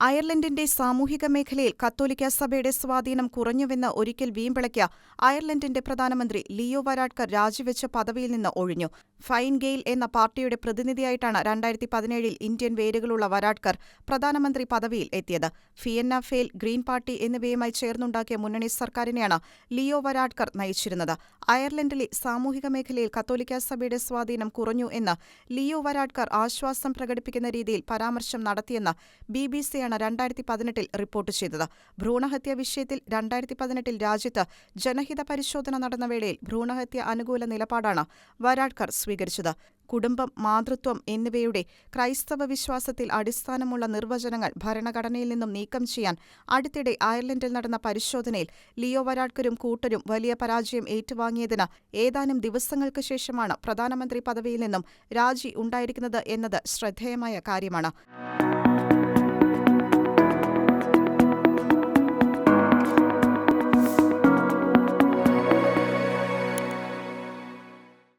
അയർലൻഡിന്റെ സാമൂഹിക മേഖലയിൽ കത്തോലിക്ക സഭയുടെ സ്വാധീനം കുറഞ്ഞുവെന്ന് ഒരിക്കൽ വീമ്പിളക്കിയ അയർലൻഡിന്റെ പ്രധാനമന്ത്രി ലിയോ വരാഡ്കർ രാജിവെച്ച പദവിയിൽ നിന്ന് ഒഴിഞ്ഞു. ഫൈൻ ഗെയിൽ എന്ന പാർട്ടിയുടെ പ്രതിനിധിയായിട്ടാണ് രണ്ടായിരത്തി പതിനേഴിൽ ഇന്ത്യൻ വേരുകളുള്ള വരാഡ്കർ പ്രധാനമന്ത്രി പദവിയിൽ എത്തിയത്. ഫിയന്ന ഫെയിൽ, ഗ്രീൻ പാർട്ടി എന്നിവയുമായി ചേർന്നുണ്ടാക്കിയ മുന്നണി സർക്കാരിനെയാണ് ലിയോ വരാഡ്കർ നയിച്ചിരുന്നത്. അയർലൻഡിലെ സാമൂഹിക മേഖലയിൽ കത്തോലിക്ക സഭയുടെ സ്വാധീനം കുറഞ്ഞു എന്ന് ലിയോ വരാഡ്കർ ആശ്വാസം പ്രകടിപ്പിക്കുന്ന രീതിയിൽ പരാമർശം നടത്തിയെന്ന് ബിബിസിയാണ് രണ്ടായിരത്തി പതിനെട്ടിൽ റിപ്പോർട്ട് ചെയ്തത്. ഭ്രൂണഹത്യ വിഷയത്തിൽ രണ്ടായിരത്തി പതിനെട്ടിൽ രാജ്യത്ത് ജനഹിത പരിശോധന നടന്ന വേളയിൽ ഭ്രൂണഹത്യ അനുകൂല നിലപാടാണ് വരാഡ്കർ സ്വീകരിച്ചത്. കുടുംബം, മാതൃത്വം എന്നിവയുടെ ക്രൈസ്തവ വിശ്വാസത്തിൽ അടിസ്ഥാനമുള്ള നിർവചനങ്ങൾ ഭരണഘടനയിൽ നിന്നും നീക്കം ചെയ്യാൻ അടുത്തിടെ അയർലൻഡിൽ നടന്ന പരിശോധനയിൽ ലിയോ വരാഡ്കരും കൂട്ടരും വലിയ പരാജയം ഏറ്റുവാങ്ങിയതിന് ഏതാനും ദിവസങ്ങൾക്ക് ശേഷമാണ് പ്രധാനമന്ത്രി പദവിയിൽ നിന്നും രാജി ഉണ്ടായിരിക്കുന്നത് എന്നത് ശ്രദ്ധേയമായ കാര്യമാണ്.